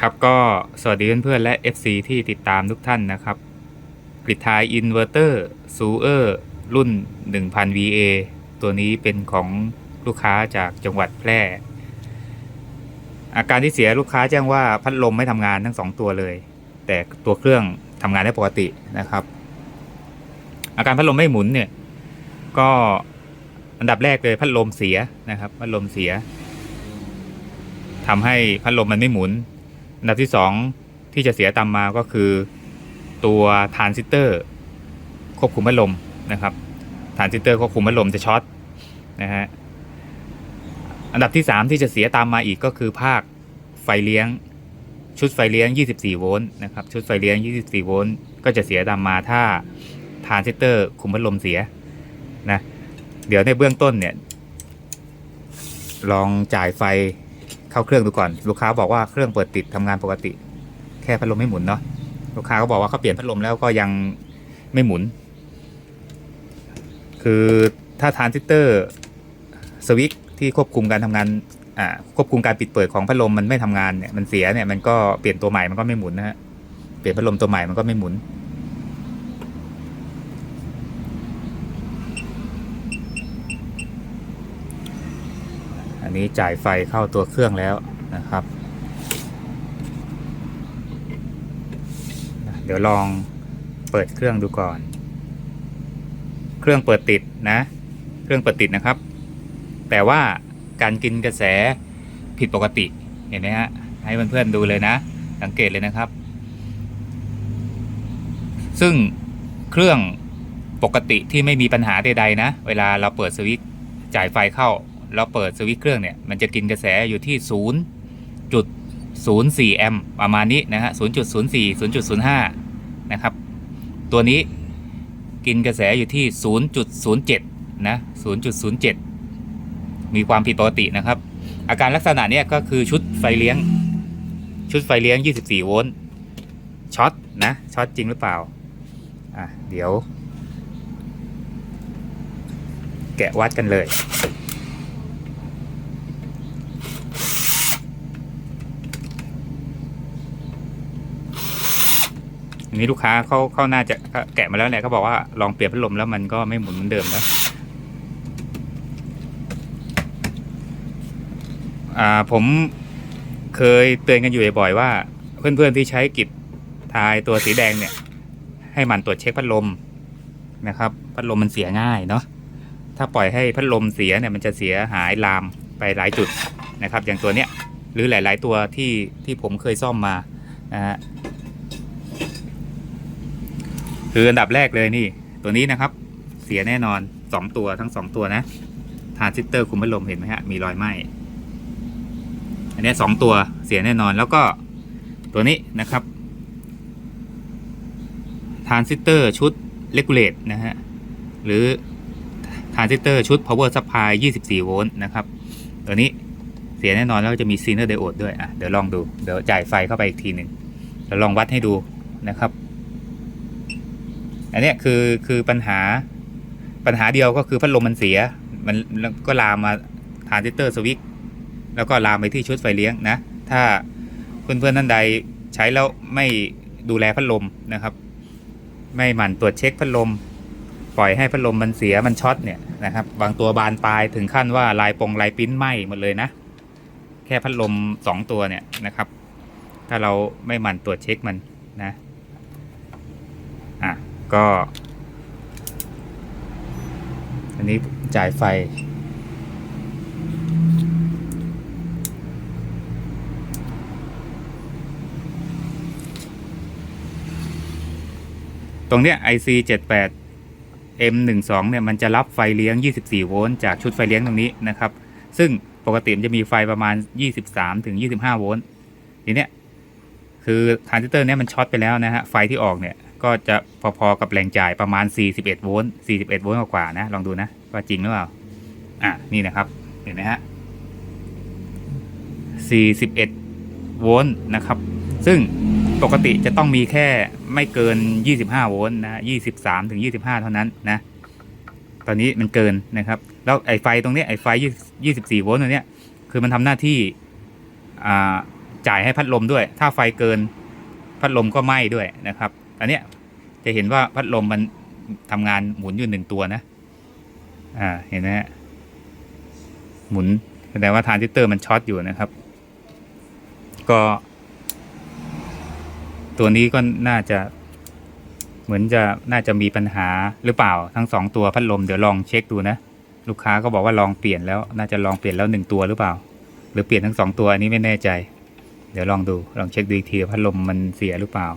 ครับก็สวัสดีเพื่อนๆและ FC ที่ติดตามทุกท่านนะครับกริดทายอินเวอร์เตอร์ซูเออร์รุ่น 1000 VA ตัวนี้เป็นของลูกค้าจากจังหวัดแพร่ อาการที่เสียลูกค้าแจ้งว่าพัดลมไม่ทำงานทั้งสองตัวเลย แต่ตัวเครื่องทำงานได้ปกตินะครับ อาการพัดลมไม่หมุนเนี่ย ก็อันดับแรกเลยพัดลมเสียนะครับ พัดลมเสียทำให้พัดลมมันไม่หมุน อันดับที่สองที่จะเสียตามมาก็คือตัวทรานซิสเตอร์ควบคุมพัดลมนะครับทรานซิสเตอร์ควบคุมพัดลมจะช็อตนะฮะอันดับที่สามที่จะเสียตามมาอีกก็คือภาคไฟเลี้ยงชุดไฟเลี้ยง 24 โวลต์นะครับชุดไฟเลี้ยง 24 โวลต์ก็จะเสียตามมาถ้าทรานซิสเตอร์คุมพัดลมเสียนะเดี๋ยวในเบื้องต้นเนี่ยลองจ่ายไฟ เข้าเครื่องดูก่อน ลูกค้าบอกว่าเครื่องเปิดติดทำงานปกติ แค่พัดลมไม่หมุนเนาะลูกค้าก็บอกว่าเขาเปลี่ยนพัดลมแล้วก็ยังไม่หมุน คือถ้าทรานซิสเตอร์สวิตช์ที่ควบคุมการทำงานอ่าควบคุมการปิดเปิดของพัดลมมันไม่ทำงานเนี่ยมันเสียเนี่ยมันก็เปลี่ยนตัวใหม่มันก็ไม่หมุนนะฮะเปลี่ยนพัดลมตัวใหม่มันก็ไม่หมุน นนี้จ่ายไฟเข้าตัวเครื่องแล้วนะครับ เดี๋ยวลองเปิดเครื่องดูก่อน เครื่องเปิดติดนะ เครื่องเปิดติดนะครับ แต่ว่าการกินกระแสผิดปกติเห็นไหมฮะให้เพื่อนๆดูเลยนะ สังเกตเลยนะครับ ซึ่งเครื่องปกติที่ไม่มีปัญหาใดๆนะ เวลาเราเปิดสวิตช์จ่ายไฟเข้า เราเปิดสวิตช์เครื่องเนี่ย มันจะกินกระแสอยู่ที่ 0.04 แอมป์ประมาณนี้นะฮะ 0.04 0.05 นะครับ ตัวนี้กินกระแสอยู่ที่ 0.07 นะ 0.07 มีความผิดปกตินะครับ อาการลักษณะเนี้ยก็คือชุดไฟเลี้ยง ชุดไฟเลี้ยง 24 โวลต์ช็อตนะช็อตจริงหรือเปล่า อะ เดี๋ยว แกะวัดกันเลย อันนี้ลูกค้าเขาเขาน่าจะแกะมาแล้วเนี่ยเขาบอกว่าลองเปลี่ยนพัดลมแล้วมันก็ไม่หมุนเหมือนเดิมแล้วอ่าผมเคยเตือนกันอยู่บ่อยๆว่า เพื่อนๆที่ใช้กิจทายตัวสีแดงเนี่ย ให้มันตรวจเช็คพัดลมนะครับ พัดลมมันเสียง่ายเนาะถ้าปล่อยให้พัดลมเสียเนี่ยมันจะเสียหายลามไปหลายจุดนะครับ อย่างตัวเนี้ยหรือหลาย ๆ ตัวที่ที่ผมเคยซ่อมมานะฮะ คืออันดับแรกเลยนี่ ตัวนี้นะครับ เสียแน่นอน 2 ตัวทั้ง 2 ตัวนะทานซิสเตอร์คุมพัดลมเห็นไหมฮะมีรอยไหมอันนี้สองตัวเสียแน่นอนแล้วก็ตัวนี้นะครับทานซิสเตอร์ชุดเลกูเลตนะฮะหรือทานซิสเตอร์ชุด power supply 24 โวลต์นะครับ ตัวนี้เสียแน่นอนแล้วจะมีซีเนอร์ไดโอดด้วยอะเดี๋ยวลองดู เดี๋ยวจ่ายไฟเข้าไปอีกทีหนึ่งแล้วลองวัดให้ดูนะครับ อันเนี้ยคือคือปัญหาปัญหาเดียวก็คือพัดลมมันเสีย มันก็ลามมาทรานซิสเตอร์สวิตแล้วก็ลามไปที่ชุดไฟเลี้ยงนะ ถ้าเพื่อนๆท่านใดใช้แล้วไม่ดูแลพัดลมนะครับ ไม่หมั่นตรวจเช็คพัดลม ปล่อยให้พัดลมมันเสียมันช็อตเนี่ยนะครับ บางตัวบานปลายถึงขั้นว่าลายปงลายปิ้นไหม้หมดเลยนะ แค่พัดลมสองตัวเนี่ยนะครับ ถ้าเราไม่หมั่นตรวจเช็คมันนะ ก็ อันนี้จ่ายไฟ ตรงเนี้ย IC 78 M 1 2 เนี่ยมันจะรับไฟเลี้ยง 24 โวลต์จากชุดไฟเลี้ยงตรงนี้นะครับ ซึ่งปกติมันจะมีไฟประมาณ 23 ถึง 25 โวลต์ทีเนี้ยคือทรานซิสเตอร์เนี้ยมันช็อตไปแล้วนะฮะ ไฟที่ออกเนี่ย ก็จะพอๆกับแรงจ่ายประมาณ 41 โวลต์41 โวลต์กว่าๆนะ ลองดูนะ ว่าจริงหรือเปล่า อะ นี่นะครับ เห็นไหมฮะ 41 โวลต์นะครับ ซึ่งปกติจะต้องมีแค่ไม่เกิน 25 โวลต์นะ 23 ถึง 25 เท่านั้นนะ ตอนนี้มันเกินนะครับ แล้วไอ้ไฟตรงนี้ไอ้ไฟ 24 โวลต์ตรงเนี้ยคือมันทำหน้าที่จ่ายให้พัดลมด้วย ถ้าไฟเกินพัดลมก็ไหม้ด้วยนะครับ อันเนี้ยจะเห็นว่าพัดลมมันทำงานหมุนอยู่หนึ่งตัวนะ อ่า เห็นไหมฮะ หมุนแสดงว่าทรานซิสเตอร์มันช็อตอยู่นะครับ ก็ ตัวนี้ก็น่าจะ เหมือนจะน่าจะมีปัญหาหรือเปล่าทั้งสองตัวพัดลมเดี๋ยวลองเช็คดูนะ ลูกค้าก็บอกว่าลองเปลี่ยนแล้ว น่าจะลองเปลี่ยนแล้วหนึ่งตัวหรือเปล่า หรือเปลี่ยนทั้งสองตัวอันนี้ไม่แน่ใจ เดี๋ยวลองดูลองเช็คดูอีกทีพัดลมมันเสียหรือเปล่า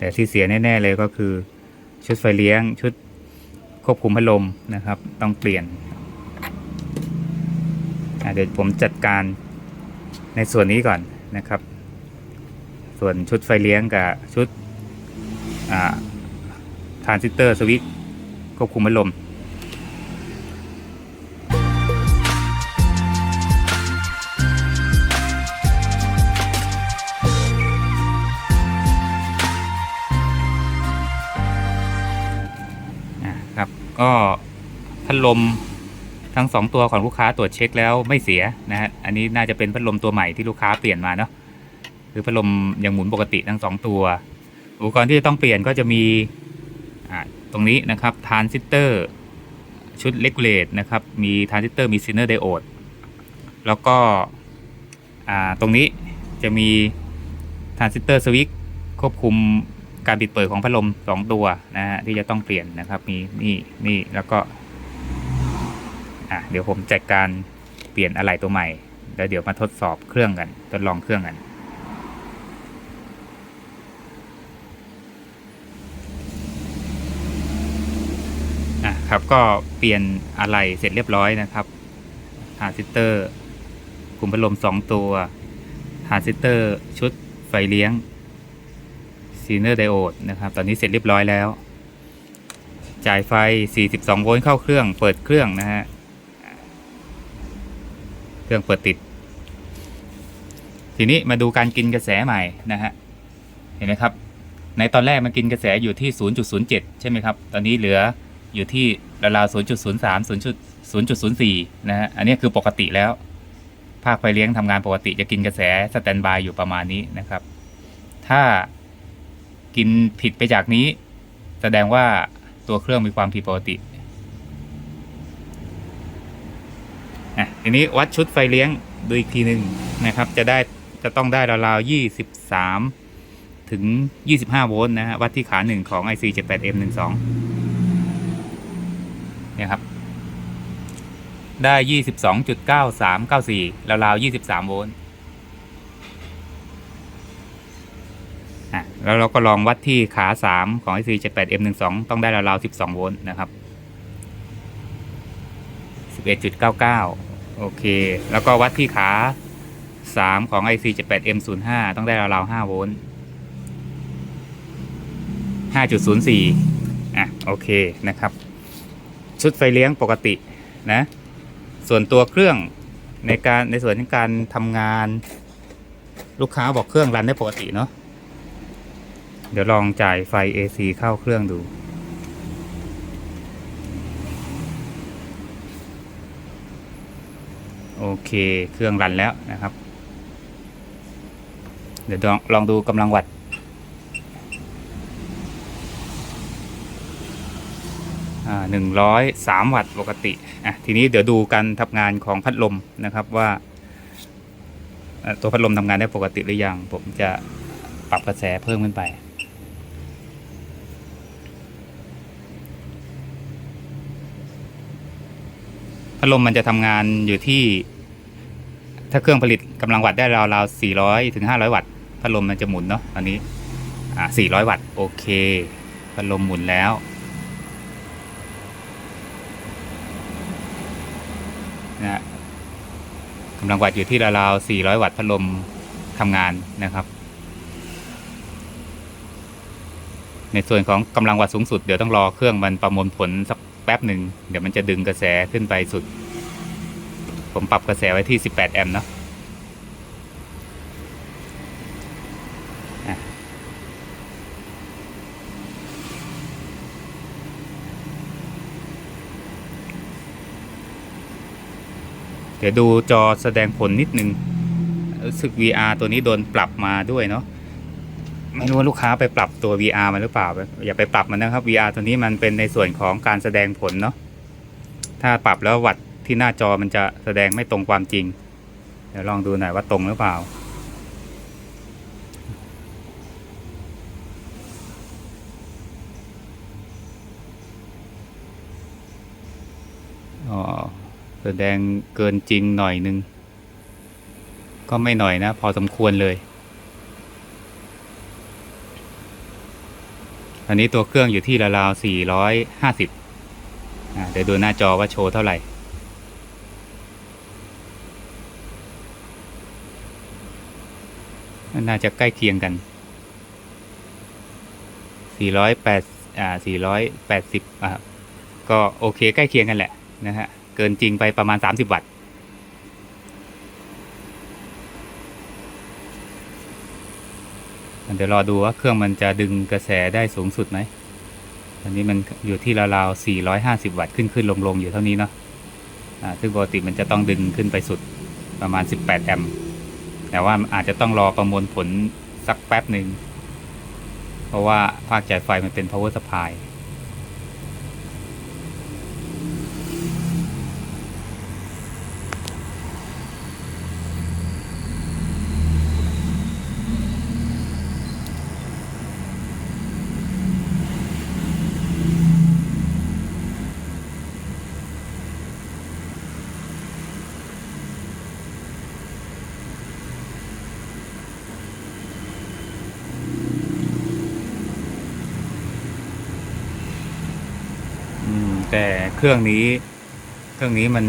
แต่ที่เสียแน่ๆเลยก็คือชุดไฟเลี้ยงชุดควบคุมพัดลมนะครับ ต้องเปลี่ยนเดี๋ยวผมจัดการในส่วนนี้ก่อนนะครับ ส่วนชุดไฟเลี้ยงกับชุดอ่าทรานซิสเตอร์สวิตควบคุมพัดลม ลมทั้งสองตัวของลูกค้าตรวจเช็คแล้วไม่เสียนะฮะอันนี้น่าจะเป็นพัดลมตัวใหม่ที่ลูกค้าเปลี่ยนมาเนาะคือพัดลมยังหมุนปกติทั้งสองตัว อุปกรณ์ที่จะต้องเปลี่ยนก็จะมีตรงนี้นะครับทานซิสเตอร์ชุดเลกเลตนะครับมีทานซิสเตอร์มีซินเนอร์ไดโอดแล้วก็ตรงนี้จะมีทานซิสเตอร์สวิตควบคุมการปิดเปิดของพัดลมสองตัวนะฮะที่จะต้องเปลี่ยนนะครับมีนี่นี่แล้วก็ อะเดี๋ยวผมจัดการเปลี่ยนอะไหล่ตัวใหม่ แล้วเดี๋ยวมาทดสอบเครื่องกัน ทดลองเครื่องกันอะครับก็เปลี่ยนอะไหล่เสร็จเรียบร้อยนะครับทรานซิสเตอร์คุมพัดลมสองตัวทรานซิสเตอร์ชุดไฟเลี้ยงซีเนอร์ไดโอดนะครับ ตอนนี้เสร็จเรียบร้อยแล้ว จ่ายไฟ 42 โวลต์เข้าเครื่อง เปิดเครื่องนะฮะ เครื่องเปิดติด ทีนี้มาดูการกินกระแสใหม่นะฮะ เห็นไหมครับ ในตอนแรกมันกินกระแสอยู่ที่ 0.07 ใช่ไหมครับ ตอนนี้เหลืออยู่ที่ราวๆ0.03 0.04 นะฮะ อันนี้คือปกติแล้ว ภาคไฟเลี้ยงทำงานปกติจะกินกระแสสแตนบายอยู่ประมาณนี้นะครับ ถ้ากินผิดไปจากนี้ แสดงว่าตัวเครื่องมีความผิดปกติอะ ทีนี้วัดชุดไฟเลี้ยงดูอีกทีหนึ่งนะครับ จะได้จะต้องได้ราวๆยี่สิบสามถึงยี่สิบห้าโวลต์นะฮะวัดที่ขาหนึ่งของ IC 78 M 1 2 เนี่ยครับ ได้ยี่สิบสองจุดเก้าสามเก้าสี่ราวๆยี่สิบสามโวลต์อะแล้วเราก็ลองวัดที่ขา 3 ของ IC 78 M 1 2 ต้องได้ราวๆ12 โวลต์นะครับ 11.99 โอเค แล้วก็วัดที่ขา 3 ของ IC 78 M 0 5 ต้องได้ราวๆ5โวลต์5.04 อะ โอเคนะครับ ชุดไฟเลี้ยงปกตินะ ส่วนตัวเครื่องในการในส่วนของการทำงาน ลูกค้าบอกเครื่องรันได้ปกติเนาะเดี๋ยวลองจ่ายไฟ AC เข้าเครื่องดู โอ เคเครื่องรันแล้วนะครับ เดี๋ยวลองลองดูกำลังวัตต์อ่าหนึ่งร้อยสามวัตต์ปกติอะทีนี้เดี๋ยวดูการทำงานของพัดลมนะครับว่า ตัวพัดลมทำงานได้ปกติหรือยัง ผมจะปรับกระแสเพิ่มขึ้นไปพัดลมมันจะทำงานอยู่ที่ ถ้าเครื่องผลิตกำลังวัตต์ได้ราวๆ400ถึง500 วัตต์พัดลมมันจะหมุนเนาะตอนนี้อ่า400 วัตต์โอเคพัดลมหมุนแล้วนะฮะกำลังวัตต์อยู่ที่ราวๆ400 วัตต์พัดลมทำงานนะครับ ในส่วนของกำลังวัตต์สูงสุดเดี๋ยวต้องรอเครื่องมันประมวลผลสักแป๊บหนึ่งเดี๋ยวมันจะดึงกระแสขึ้นไปสุด ผมปรับกระแสไว้ที่ 18 แอมป์เนาะเดี๋ยวดูจอแสดงผลนิดนึงรู้สึก VR ตัวนี้โดนปรับมาด้วยเนาะไม่รู้ว่าลูกค้าไปปรับตัว VR มันหรือเปล่า อย่าไปปรับมันนะครับ VR ตัวนี้มันเป็นในส่วนของการแสดงผลเนาะถ้าปรับแล้ววัด ที่หน้าจอมันจะแสดงไม่ตรงความจริง เดี๋ยวลองดูหน่อยว่าตรงหรือเปล่า อ๋อ แสดงเกินจริงหน่อยนึง ก็ไม่หน่อยนะ พอสมควรเลย อันนี้ตัวเครื่องอยู่ที่ราวๆ450อ่าเดี๋ยวดูหน้าจอว่าโชว์เท่าไหร่ น่าจะใกล้เคียงกัน 408อ่า480อ่าก็โอเคใกล้เคียงกันแหละนะฮะ เกินจริงไปประมาณ 30 วัตต์เดี๋ยวรอดูว่าเครื่องมันจะดึงกระแสได้สูงสุดไหมตอนนี้มันอยู่ที่ราวๆ 450 วัตต์ขึ้นขึ้นลงลงอยู่เท่านี้เนาะ อ่า ซึ่งปกติมันจะต้องดึงขึ้นไปสุดประมาณ 18 แอมป์ แต่ว่าอาจจะต้องรอประมวลผลสักแป๊บหนึ่ง เพราะว่าภาคจ่ายไฟมันเป็น power supply แต่เครื่องนี้ เครื่องนี้มัน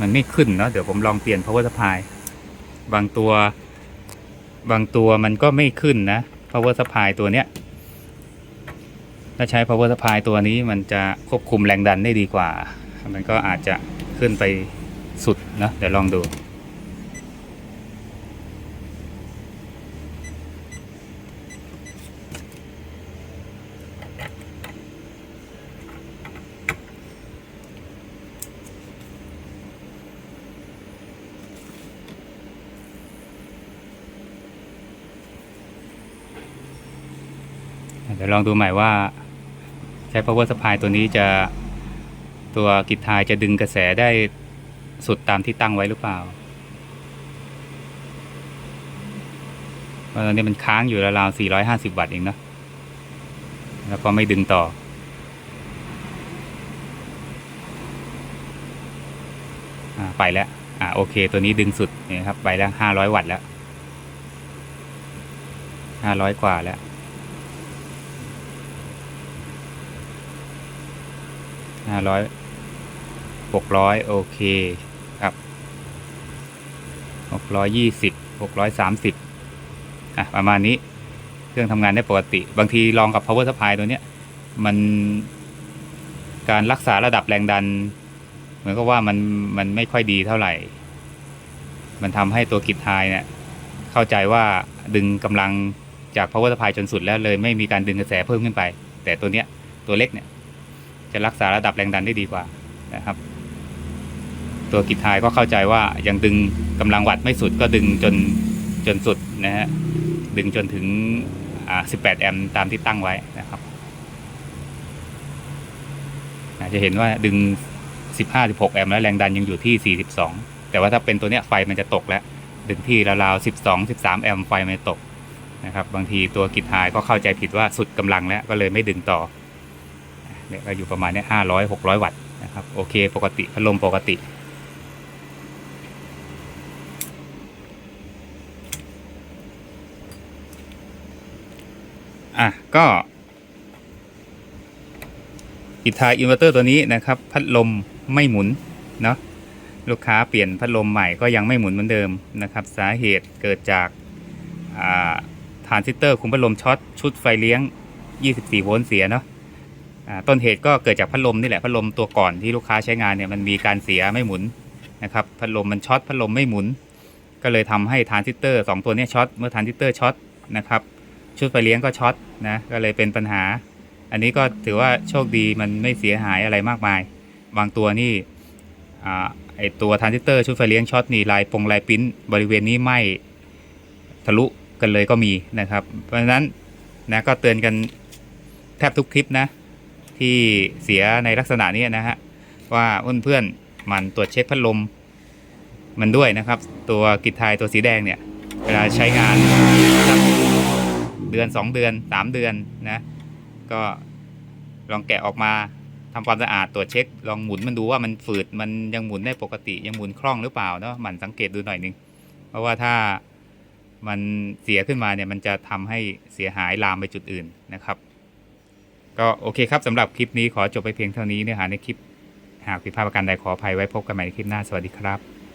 มันไม่ขึ้นเนาะเดี๋ยวผมลองเปลี่ยน power supply บางตัว บางตัวมันก็ไม่ขึ้นนะ power supply ตัวเนี้ยถ้าใช้ power supply ตัวนี้มันจะควบคุมแรงดันได้ดีกว่า มันก็อาจจะขึ้นไปสุดนะเดี๋ยวลองดู เดี๋ยวลองดูใหม่ว่าใช้ power supply ตัวนี้จะตัวกิจทายจะดึงกระแสได้สุดตามที่ตั้งไว้หรือเปล่าเพราะตอนนี้มันค้างอยู่ราวๆ450 วัตต์เองเนะแล้วก็ไม่ดึงต่ออไปแล้วอ่าโอเค ตัวนี้ดึงสุดนี่ครับ ไปแล้ว 500 วัตต์แล้ว 500 กว่าแล้ว ห้าร้อยหกร้อยโอเคครับหกร้อยยี่สิบหกร้อยสามสิบอะ ประมาณนี้เครื่องทำงานได้ปกติ บางทีลองกับ power supply ตัวเนี้ย มันการรักษาระดับแรงดัน เหมือนกับว่ามันมันไม่ค่อยดีเท่าไหร่ มันทำให้ตัวกิจทายเนี่ยเข้าใจว่าดึงกำลังจาก power supply จนสุดแล้วเลย ไม่มีการดึงกระแสเพิ่มขึ้นไป แต่ตัวเนี้ยตัวเล็กเนี่ย จะรักษาระดับแรงดันได้ดีกว่านะครับ ตัวกิจทายก็เข้าใจว่ายังดึงกำลังวัดไม่สุดก็ดึงจนจนสุดนะฮะดึงจนถึง 18 แอมป์ตามที่ตั้งไว้นะครับจะเห็นว่าดึง 15-16 แอมป์แล้วแรงดันยังอยู่ที่ 42 แต่ว่าถ้าเป็นตัวเนี้ยไฟมันจะตกแล้ว ดึงที่ราวๆ12 13 แอมป์ไฟมันตกนะครับ บางทีตัวกิจทายก็เข้าใจผิดว่าสุดกำลังแล้วก็เลยไม่ดึงต่อ เนี่ยก็อยู่ประมาณนี้ห้าร้อยหกร้อยวัตต์นะครับโอเคปกติพัดลมปกติ อะ ก็อิทาอินเวอร์เตอร์ตัวนี้นะครับ พัดลมไม่หมุนเนาะลูกค้าเปลี่ยนพัดลมใหม่ก็ยังไม่หมุนเหมือนเดิมนะครับ สาเหตุเกิดจากอ่าทรานซิสเตอร์คุมพัดลมช็อตชุดไฟเลี้ยง 24 โวลต์เสียเนาะ ต้นเหตุก็เกิดจากพัดลมนี่แหละพัดลมตัวก่อนที่ลูกค้าใช้งานเนี่ยมันมีการเสียไม่หมุนนะครับพัดลมมันช็อตพัดลมไม่หมุน ก็เลยทำให้ทานซิสเตอร์สองตัวนี้ช็อตเมื่อทานซิสเตอร์ช็อตนะครับชุดไฟเลี้ยงก็ช็อตนะก็เลยเป็นปัญหา อันนี้ก็ถือว่าโชคดีมันไม่เสียหายอะไรมากมาย บางตัวนี่ไอตัวทานซิสเตอร์ชุดไฟเลี้ยงช็อตนี่ลายปงลายปิ้นบริเวณนี้ไหมทะลุกันเลยก็มีนะครับ เพราะฉะนั้นนะก็เตือนกันแทบทุกคลิปนะ ที่เสียในลักษณะนี้นะฮะว่าเพื่อนๆหมันตรวจเช็คพัดลม มันด้วยนะครับ ตัวกิจทายตัวสีแดงเนี่ยเวลาใช้งานสักเดือน 2 เดือน 3 เดือนนะก็ลองแกะออกมาทำความสะอาดตรวจเช็ค ลองหมุนมันดูว่ามันฝืดมันยังหมุนได้ปกติยังหมุนคล่องหรือเปล่าเนาะมันสังเกตดูหน่อยนึงเพราะว่าถ้ามันเสียขึ้นมาเนี่ยมันจะทำให้เสียหายลามไปจุดอื่นนะครับ ก็โอเคครับสำหรับคลิปนี้ขอจบไปเพียงเท่านี้เนื้อหาในคลิป หากผิดพลาดประการใดขออภัยไว้พบกันใหม่ในคลิปหน้าสวัสดีครับ